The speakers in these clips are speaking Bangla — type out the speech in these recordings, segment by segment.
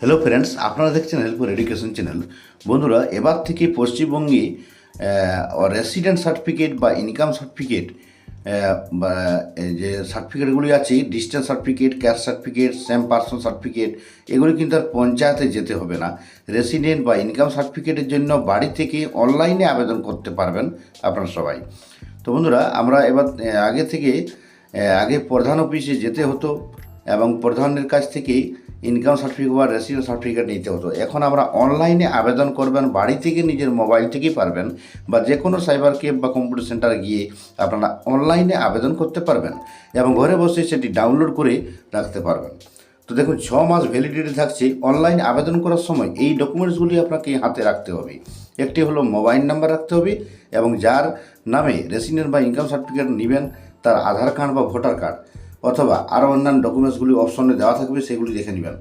হ্যালো ফ্রেন্ডস আপনারা দেখছেন হেল্পর এডুকেশন চ্যানেল বন্ধুরা, এবার থেকে পশ্চিমবঙ্গে রেসিডেন্ট সার্টিফিকেট বা ইনকাম সার্টিফিকেট যে সার্টিফিকেটগুলি আছে distance certificate cash certificate same person certificate এগুলি কিন্তু আর পঞ্চায়েতে যেতে হবে না। রেসিডেন্ট বা ইনকাম সার্টিফিকেটের জন্য বাড়ি থেকে অনলাইনে আবেদন করতে পারবেন আপনারা সবাই। তো বন্ধুরা, আমরা এবার আগে থেকে আগে প্রধান অফিসে যেতে হতো এবং প্রধানের কাছ থেকে ইনকাম সার্টিফিকেট বা রেসিডেন্ট সার্টিফিকেট নিতে হতো। এখন আমরা অনলাইনে আবেদন করবেন, বাড়ি থেকে নিজের মোবাইল থেকেই পারবেন বা যে কোনো সাইবার ক্যাফ বা কম্পিউটার সেন্টারে গিয়ে আপনারা অনলাইনে আবেদন করতে পারবেন এবং ঘরে বসে সেটি ডাউনলোড করে রাখতে পারবেন। তো দেখুন, ছ মাস ভ্যালিডিটি থাকছে। অনলাইন আবেদন করার সময় এই ডকুমেন্টসগুলি আপনাকে হাতে রাখতে হবে। একটি হলো মোবাইল নাম্বার রাখতে হবে এবং যার নামে রেসিডেন্ট বা ইনকাম সার্টিফিকেট নেবেন, তার আধার কার্ড বা ভোটার কার্ড অথবা আরও অন্যান্য ডকুমেন্টসগুলি অপশনে দেওয়া থাকবে, সেগুলি দেখে নেবেন।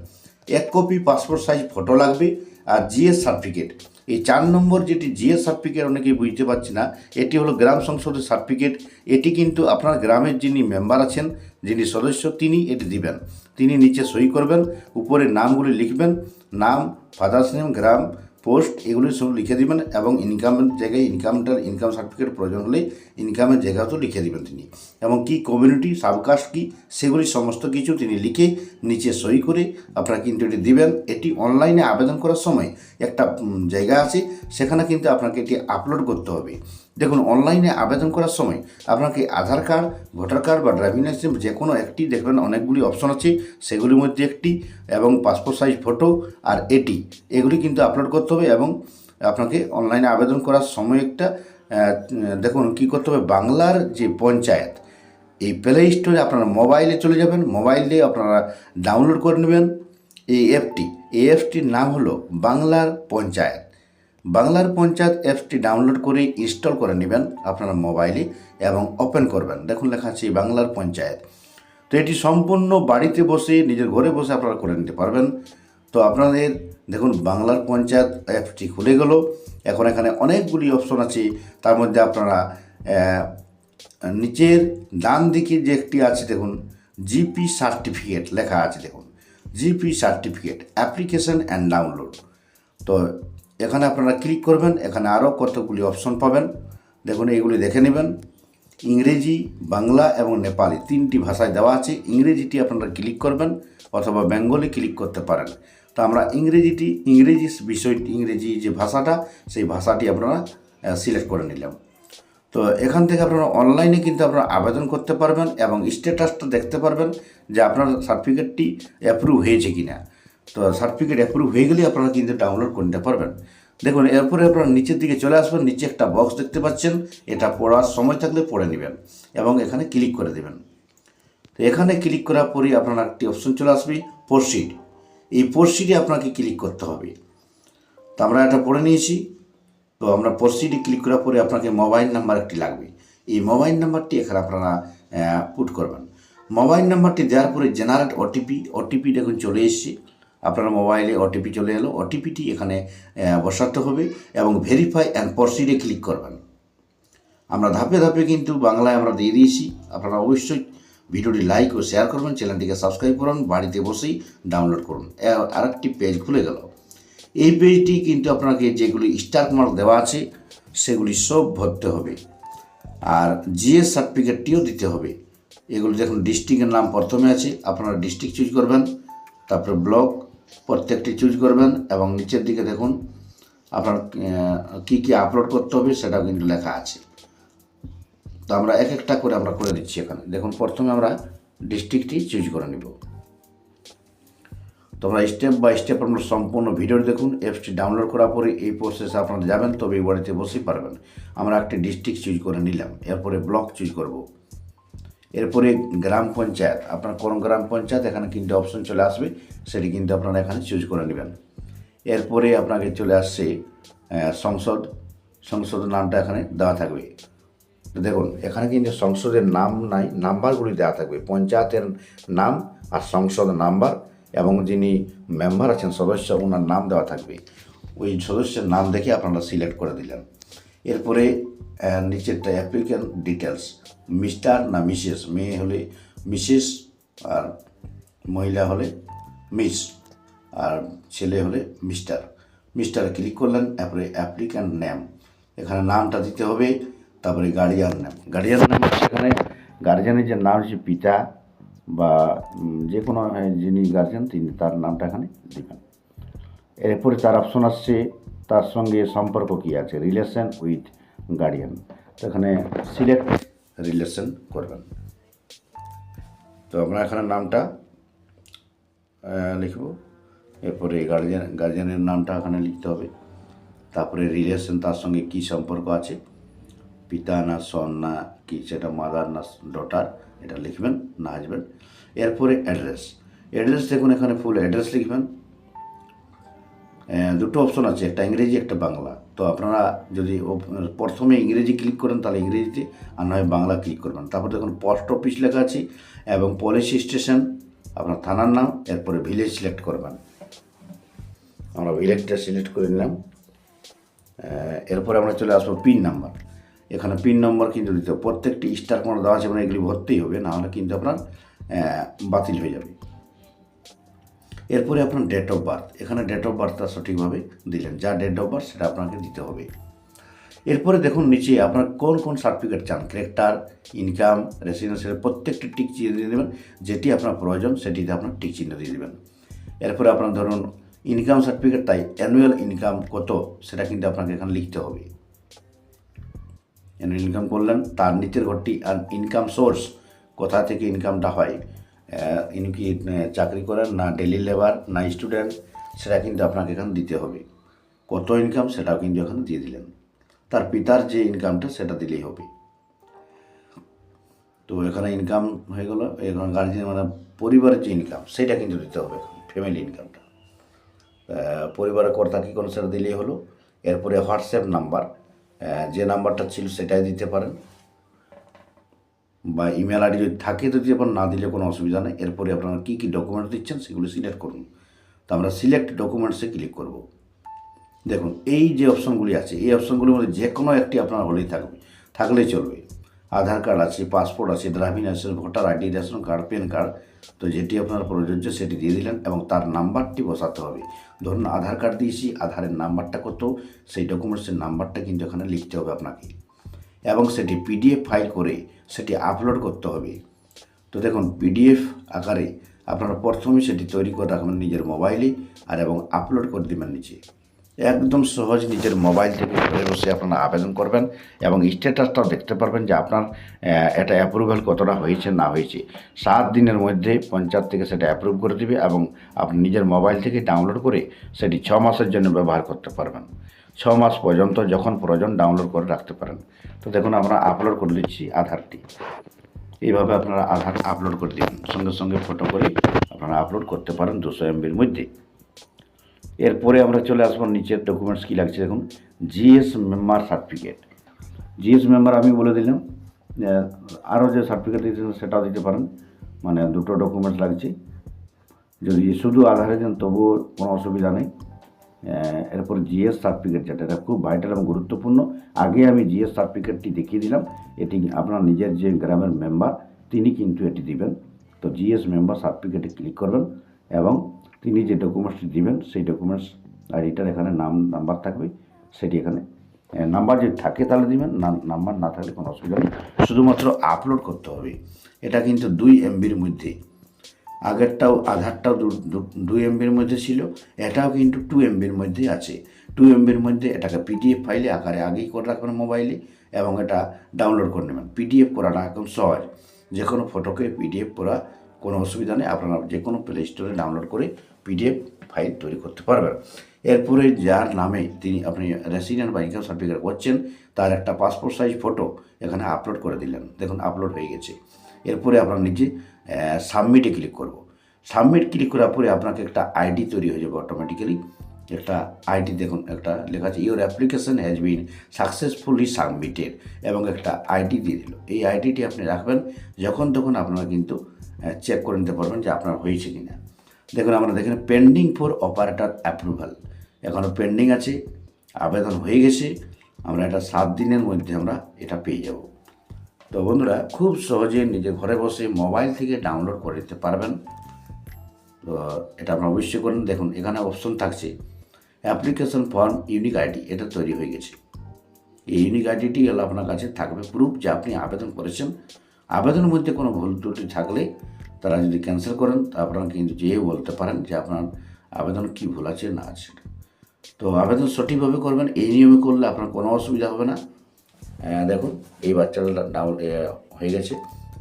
এক কপি পাসপোর্ট সাইজ ফটো লাগবে আর জিএস সার্টিফিকেট এই চার নম্বর যেটি জিএস সার্টিফিকেট অনেকেই বুঝতে পারছি না, এটি হলো গ্রাম সংসদের সার্টিফিকেট এটি কিন্তু আপনার গ্রামের যিনি মেম্বার আছেন, যিনি সদস্য, তিনি এটি দিবেন। তিনি নিচে সই করবেন, উপরে নামগুলি লিখবেন, নাম ফাদার্স নেম গ্রাম পোস্ট, এগুলি সব লিখে দিবেন এবং ইনকামের জায়গায় ইনকামটার ইনকাম সার্টিফিকেট প্রয়োজন হলে ইনকামের জায়গাতেও লিখে দিবেন তিনি। এবং কি কমিউনিটি সাবকাস্ট কি, সেগুলি সমস্ত কিছু তিনি লিখে নিচে সই করে আপনারা কিন্তু এটি দিবেন। এটি অনলাইনে আবেদন করার সময় একটা জায়গা আছে, সেখানে কিন্তু আপনাকে এটি আপলোড করতে হবে। দেখুন অনলাইনে আবেদন করার সময় আপনাকে আধার কার্ড ভোটার কার্ড বা ড্রাইভিং লাইসেন্স যে কোনো একটি দেখবেন অনেকগুলি অপশন আছে। সেগুলির মধ্যে একটি এবং পাসপোর্ট সাইজ ফটো আর এটি এগুলি কিন্তু আপলোড করতে হবে এবং আপনাকে অনলাইনে আবেদন করার সময় একটা দেখুন কী করতে হবে, বাংলার যে পঞ্চায়েত, এই প্লে স্টোরে আপনারা মোবাইলে চলে যাবেন। মোবাইল আপনারা ডাউনলোড করে নেবেন এই অ্যাপটি এই অ্যাপটির নাম হলো বাংলার পঞ্চায়েত। বাংলার পঞ্চায়েত অ্যাপসটি ডাউনলোড করে ইনস্টল করে নেবেন আপনারা মোবাইলে এবং ওপেন করবেন। দেখুন, লেখা আছে বাংলার পঞ্চায়েত। তো এটি সম্পূর্ণ বাড়িতে বসে, নিজের ঘরে বসে আপনারা করে নিতে পারবেন। তো আপনাদের, দেখুন, বাংলার পঞ্চায়েত অ্যাপটি খুলে গেল। এখন এখানে অনেকগুলি অপশন আছে। তার মধ্যে আপনারা নিচের ডান দিকে যে একটি আছে, দেখুন, জিপি সার্টিফিকেট লেখা আছে, দেখুন। GP certificate, application and download. তো এখানে আপনারা ক্লিক করবেন, এখানে আরও কতগুলি অপশন পাবেন। দেখুন, এইগুলি দেখে নেবেন। ইংরেজি, বাংলা এবং নেপালি, তিনটি ভাষায় দেওয়া আছে। ইংরেজিটি আপনারা ক্লিক করবেন অথবা বেঙ্গলি ক্লিক করতে পারেন। তো আমরা ইংরেজিটি, ইংরেজি বিষয়, ইংরেজি যে ভাষাটা, সেই ভাষাটি আপনারা সিলেক্ট করে নিলাম। তো এখান থেকে আপনারা অনলাইনে কিন্তু আপনারা আবেদন করতে পারবেন এবং স্ট্যাটাসটা দেখতে পারবেন যে আপনার সার্টিফিকেটটি অ্যাপ্রুভ হয়েছে কি না তো সার্টিফিকেট অ্যাপ্রুভ হয়ে গেলে আপনারা কিন্তু ডাউনলোড করে নিতে পারবেন। দেখুন, এরপরে আপনারা নিচের দিকে চলে আসবেন, নিচে একটা বক্স দেখতে পাচ্ছেন, এটা পড়ার সময় থাকলে পড়ে নেবেন এবং এখানে ক্লিক করে দেবেন। তো এখানে ক্লিক করার পরে আপনার একটি অপশন চলে আসবে প্রসিড এই প্রসিডে আপনাকে ক্লিক করতে হবে। তো আমরা এটা পড়ে নিয়েছি। তো আমরা প্রসিডে ক্লিক করার পরে আপনাকে মোবাইল নাম্বার একটি লাগবে। এই মোবাইল নাম্বারটি এখানে আপনারা পুট করবেন। মোবাইল নাম্বারটি দেওয়ার পরে জেনারেট ওটিপি ওটিপি দেখুন চলে এসেছে। আপনার মোবাইলে ওটিপি চলে এলো ওটিপিটি এখানে বসাতে হবে এবং ভেরিফাই অ্যান্ড প্রসিডে ক্লিক করবেন। আমরা ধাপে ধাপে কিন্তু বাংলায় আমরা দিয়ে দিয়েছি। আপনারা অবশ্যই ভিডিওটি লাইক ও শেয়ার করবেন, চ্যানেলটিকে সাবস্ক্রাইব করুন, বাড়িতে বসেই ডাউনলোড করুন। আরেকটি পেজ খুলে গেল। এই পেজটি কিন্তু আপনাকে যেগুলি স্টার মার্ক দেওয়া আছে, সেগুলি সব ভরতে হবে। আর জিএস সার্টিফিকেটটিও দিতে হবে। এগুলো দেখুন ডিস্ট্রিক্টের নাম প্রথমে আছে, আপনারা ডিস্ট্রিক্ট চুজ করবেন, তারপরে ব্লক প্রত্যেকটি চুজ করবেন এবং নিচের দিকে দেখুন, আপনার কী কী আপলোড করতে হবে সেটাও কিন্তু লেখা আছে। তো আমরা এক একটা করে আমরা করে দিচ্ছি এখানে। দেখুন, প্রথমে আমরা ডিস্ট্রিক্টটি চুজ করে নিব। তোমরা স্টেপ বাই স্টেপ আপনারা সম্পূর্ণ ভিডিও দেখুন অ্যাপসটি ডাউনলোড করার পরে এই প্রসেসে আপনারা যাবেন, তবে এই বাড়িতে বসেই পারবেন। আমরা একটি ডিস্ট্রিক্ট চুজ করে নিলাম, এরপরে ব্লক চুজ করব। এরপরে গ্রাম পঞ্চায়েত, আপনার কোন গ্রাম পঞ্চায়েত, এখানে কিন্তু অপশন চলে আসবে, সেটি কিন্তু আপনারা এখানে চুজ করে নেবেন। এরপরে আপনাকে চলে আসছে সংসদ, সংসদের নামটা এখানে দেওয়া থাকবে। দেখুন, এখানে কিন্তু সংসদের নাম নাই, নাম্বারগুলি দেওয়া থাকবে, পঞ্চায়েতের নাম আর সংসদ নাম্বার, এবং যিনি মেম্বার আছেন, সদস্য, ওনার নাম দেওয়া থাকবে। ওই সদস্যের নাম দেখে আপনারা সিলেক্ট করে দিলেন। এরপরে নিচেরটা অ্যাপ্লিক্যান্ট ডিটেলস মিস্টার না মিসেস? মেয়ে হলে মিসেস, আর মহিলা হলে মিস, আর ছেলে হলে মিস্টার। মিস্টার ক্লিক করলেন, তারপরে অ্যাপ্লিক্যান্ট নেম এখানে নামটা দিতে হবে, তারপরে গার্ডিয়ান নেম গার্ডিয়ান নেম সেখানে গার্জিয়ানের যে নাম হচ্ছে পিতা, বা যে কোনো যিনি গার্জিয়ান তিনি তার নামটা এখানে দেবেন। এরপরে তার অপশন আসছে তার সঙ্গে সম্পর্ক কী আছে? রিলেশন উইথ গার্ডিয়ান তো এখানে সিলেক্ট রিলেশন করবেন। তো আমরা এখানে নামটা লিখব। এরপরে গার্জিয়ান গার্জিয়ানের নামটা এখানে লিখতে হবে। তারপরে রিলেশন তার সঙ্গে কী সম্পর্ক আছে? পিতা না সন না কি? সেটা মাদার না ডটার এটা লিখবেন, না হাজবেন্ড এরপরে অ্যাড্রেস অ্যাড্রেস দেখুন এখানে ফুল অ্যাড্রেস লিখবেন। দুটো অপশন আছে, একটা ইংরেজি, একটা বাংলা। তো আপনারা যদি প্রথমে ইংরেজি ক্লিক করেন, তাহলে ইংরেজিতে, আর নয় বাংলা ক্লিক করবেন। তারপর দেখুন পোস্ট অফিস লেখা আছে, এবং পুলিশ স্টেশন আপনার থানার নাম, এরপরে ভিলেজ সিলেক্ট করবেন। আমরা ভিলেজটা সিলেক্ট করে নিলাম। এরপরে আমরা চলে আসব পিন নাম্বার এখানে পিন নম্বর কিন্তু দিতে প্রত্যেকটি স্টার কোনো দেওয়া আছে মানে এগুলি ভরতেই হবে, নাহলে কিন্তু আপনার বাতিল হয়ে যাবে। এরপরে আপনার ডেট অফ বার্থ এখানে ডেট অফ বার্থটা সঠিকভাবে দিলেন। যা ডেট অফ বার্থ সেটা আপনাকে দিতে হবে। এরপরে দেখুন নিচে আপনার কোন কোন সার্টিফিকেট চান। ক্যারেক্টার ইনকাম রেসিডেন্সিয়াল প্রত্যেকটি টিক চিহ্ন দিয়ে দেবেন। যেটি আপনার প্রয়োজন, সেটিতে আপনার টিক চিহ্ন দিয়ে দেবেন। এরপরে আপনার ধরুন ইনকাম সার্টিফিকেট তাই অ্যানুয়াল ইনকাম কত, সেটা কিন্তু আপনাকে এখানে লিখতে হবে। অ্যানুয়াল ইনকাম করলেন, তার নিচের ঘরটি আর ইনকাম সোর্স কোথা থেকে ইনকামটা হয়। ইনি কি চাকরি করেন? না ডেলি লেবার না স্টুডেন্ট সেটা কিন্তু আপনাকে এখানে দিতে হবে। কত ইনকাম সেটাও কিন্তু এখানে দিয়ে দিলেন। তার পিতার যে ইনকামটা সেটা দিলেই হবে। তো এখানে ইনকাম হয়ে গেল। এখানে গার্জেন মানে পরিবারের যে ইনকাম সেটা কিন্তু দিতে হবে ফ্যামিলি ইনকামটা পরিবারের কর্তা কী কোনো সেটা দিলেই হলো। এরপরে হোয়াটসঅ্যাপ নাম্বার যে নাম্বারটা ছিল, সেটাই দিতে পারেন। বা ইমেল আইডি যদি থাকে দিতে পারেন না দিলে কোনো অসুবিধা নেই। এরপরে আপনারা কী কী ডকুমেন্টস দিচ্ছেন সেগুলো সিলেক্ট করুন। তো আমরা সিলেক্ট ডকুমেন্টসে ক্লিক করব। দেখুন, এই যে অপশনগুলি আছে, এই অপশনগুলির মধ্যে যে কোনো একটি আপনার হলেই থাকবে। থাকলেই চলবে। আধার কার্ড আছে পাসপোর্ট আছে driving licence voter ID ration card PAN card তো যেটি আপনার প্রযোজ্য সেটি দিয়ে দিলেন এবং তার নাম্বারটি বসাতে হবে। ধরুন, আধার কার্ড দিয়েছি, আধারের নাম্বারটা কত? সেই ডকুমেন্টসের নাম্বারটা কিন্তু এখানে লিখতে হবে আপনাকে। এবং সেটি পিডিএফ ফাইল করে সেটি আপলোড করতে হবে। তো দেখুন পিডিএফ আকারে আপনারা প্রথমে সেটি তৈরি করে রাখবেন নিজের মোবাইলে আর এবং আপলোড করে দেবেন নিচে। একদম সহজ নিজের মোবাইল থেকে ঘরে বসে আপনারা আবেদন করবেন এবং স্ট্যাটাসটাও দেখতে পারবেন যে আপনার এটা অ্যাপ্রুভাল কতটা হয়েছে, না হয়েছে। সাত দিনের মধ্যে পঞ্চায়েত থেকে সেটা অ্যাপ্রুভ করে দেবে এবং আপনি নিজের মোবাইল থেকে ডাউনলোড করে সেটি ছ মাসের জন্য ব্যবহার করতে পারবেন। ছ মাস পর্যন্ত যখন প্রয়োজন ডাউনলোড করে রাখতে পারেন। তো দেখুন, আমরা আপলোড করে দিচ্ছি আধারটি। এইভাবে আপনারা আধার আপলোড করে দিবেন। সঙ্গে সঙ্গে ফটো করে আপনারা আপলোড করতে পারেন দুশো এমবির মধ্যে। এরপরে আমরা চলে আসব নিচের ডকুমেন্টস কী লাগছে দেখুন। GS member certificate GS member আমি বলে দিলাম আরও যে সার্টিফিকেট দিয়েছেন সেটাও দিতে পারেন। মানে দুটো ডকুমেন্টস লাগছে। যদি শুধু আধারে দেন, তবুও কোনো অসুবিধা নেই। এরপর জিএস সার্টিফিকেট যেটা, এটা খুব ভাইটাল এবং গুরুত্বপূর্ণ। আগে আমি জিএস সার্টিফিকেটটি দেখিয়ে দিলাম। এটি আপনার নিজের যে গ্রামের মেম্বার তিনি কিন্তু এটি দিবেন। তো জিএস মেম্বার সার্টিফিকেটে ক্লিক করবেন এবং তিনি যে ডকুমেন্টসটি দিবেন, সেই ডকুমেন্টস আইডিটার এখানে নাম নাম্বার থাকবে। সেটি এখানে নাম্বার যদি থাকে তাহলে দিবেন, না নাম্বার না থাকলে কোনো অসুবিধা নেই। শুধুমাত্র আপলোড করতে হবে। এটা কিন্তু দুই এমবির মধ্যে। আগেরটাও, আধারটাও দু- এমবির মধ্যে ছিল। এটাও কিন্তু টু এমবির মধ্যে আছে। টু এমবির মধ্যে এটাকে পিডিএফ ফাইলে আকারে আগেই করে রাখবেন মোবাইলে এবং এটা ডাউনলোড করে নেবেন। পিডিএফ করাটা একদম সহজ। যে কোনো ফটোকে পিডিএফ করা কোনো অসুবিধা নেই। আপনারা যে কোনো প্লে স্টোরে ডাউনলোড করে পিডিএফ ফাইল তৈরি করতে পারবেন। এরপরে যার নামে তিনি আপনি রেসিডেন্ট বা ইনকাম সার্টিফিকেট করছেন, তার একটা পাসপোর্ট সাইজ ফটো এখানে আপলোড করে দিলেন। দেখুন আপলোড হয়ে গেছে। এরপরে আপনার নিজে সাবমিটে ক্লিক করব। সাবমিট ক্লিক করার পরে আপনাকে একটা আইডি তৈরি হয়ে যাবে অটোমেটিক্যালি একটা আইডি দেখুন, একটা লেখা আছে your application has been successfully submitted এবং একটা আইডি দিয়ে দিল। এই আইডিটি আপনি রাখবেন যখন তখন আপনারা কিন্তু চেক করে নিতে পারবেন যে আপনার হয়েছে কি না দেখুন, আমরা দেখেন পেন্ডিং ফর অপারেটর অ্যাপ্রুভাল এখনও পেন্ডিং আছে, আবেদন হয়ে গেছে, আমরা এটা সাত দিনের মধ্যে আমরা এটা পেয়ে যাব। তো বন্ধুরা, খুব সহজে নিজে ঘরে বসে মোবাইল থেকে ডাউনলোড করে নিতে পারবেন। তো এটা আপনারা অবশ্যই করেন। দেখুন, এখানে অপশন থাকছে অ্যাপ্লিকেশন ফর্ম ইউনিক আইডি এটা তৈরি হয়ে গেছে। এই ইউনিক আইডিটি আপনার কাছে থাকবে প্রুফ যে আপনি আবেদন করেছেন। আবেদনের মধ্যে কোনো ভুল ত্রুটি থাকলে তারা যদি ক্যান্সেল করেন, তা আপনারা কিন্তু যেয়ে বলতে পারেন যে আপনার আবেদন কী ভুল আছে, না আছে। তো আবেদন সঠিকভাবে করবেন, এই নিয়মে করলে আপনার কোনো অসুবিধা হবে না। দেখুন, এই বাচ্চাটা ডাউন হয়ে গেছে।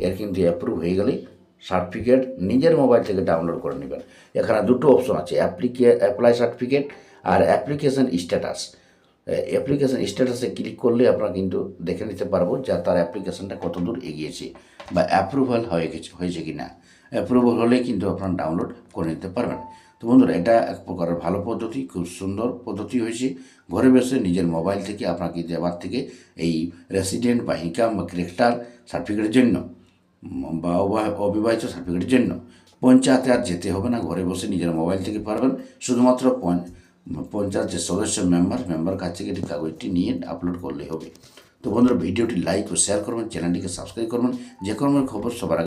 এর কিন্তু অ্যাপ্রুভ হয়ে গেলেই সার্টিফিকেট নিজের মোবাইল থেকে ডাউনলোড করে নেবেন। এখানে দুটো অপশন আছে অ্যাপ্লিকে অ্যাপ্লাই সার্টিফিকেট আর অ্যাপ্লিকেশান স্ট্যাটাস অ্যাপ্লিকেশন স্ট্যাটাসে ক্লিক করলে আপনারা কিন্তু দেখে নিতে পারব যে তার অ্যাপ্লিকেশনটা কত দূর এগিয়েছে বা অ্যাপ্রুভাল হয়ে গেছে, হয়েছে কি না অ্যাপ্রুভাল হলে কিন্তু আপনারা ডাউনলোড করে নিতে পারবেন। তো বন্ধুরা, এটা এক প্রকারের ভালো পদ্ধতি, খুব সুন্দর পদ্ধতি হয়েছে। ঘরে বসে নিজের মোবাইল থেকে আপনাকে দেওয়ার থেকে এই রেসিডেন্ট বা ইনকাম বা ক্রেক্টার সার্টিফিকেটের জন্য বা অবা- অবিবাহিত সার্টিফিকেটের জন্য পঞ্চায়েতে আর যেতে হবে না। ঘরে বসে নিজের মোবাইল থেকে পারবেন। শুধুমাত্র পঞ্চ- পঞ্চায়েত যে সদস্য মেম্বার মেম্বার কাছ থেকে এই কাগজটি নিয়ে আপলোড করলেই হবে। তো বন্ধুরা, ভিডিওটি লাইক ও শেয়ার করবেন চ্যানেলটিকে সাবস্ক্রাইব করবেন। যে কোনো খবর সবার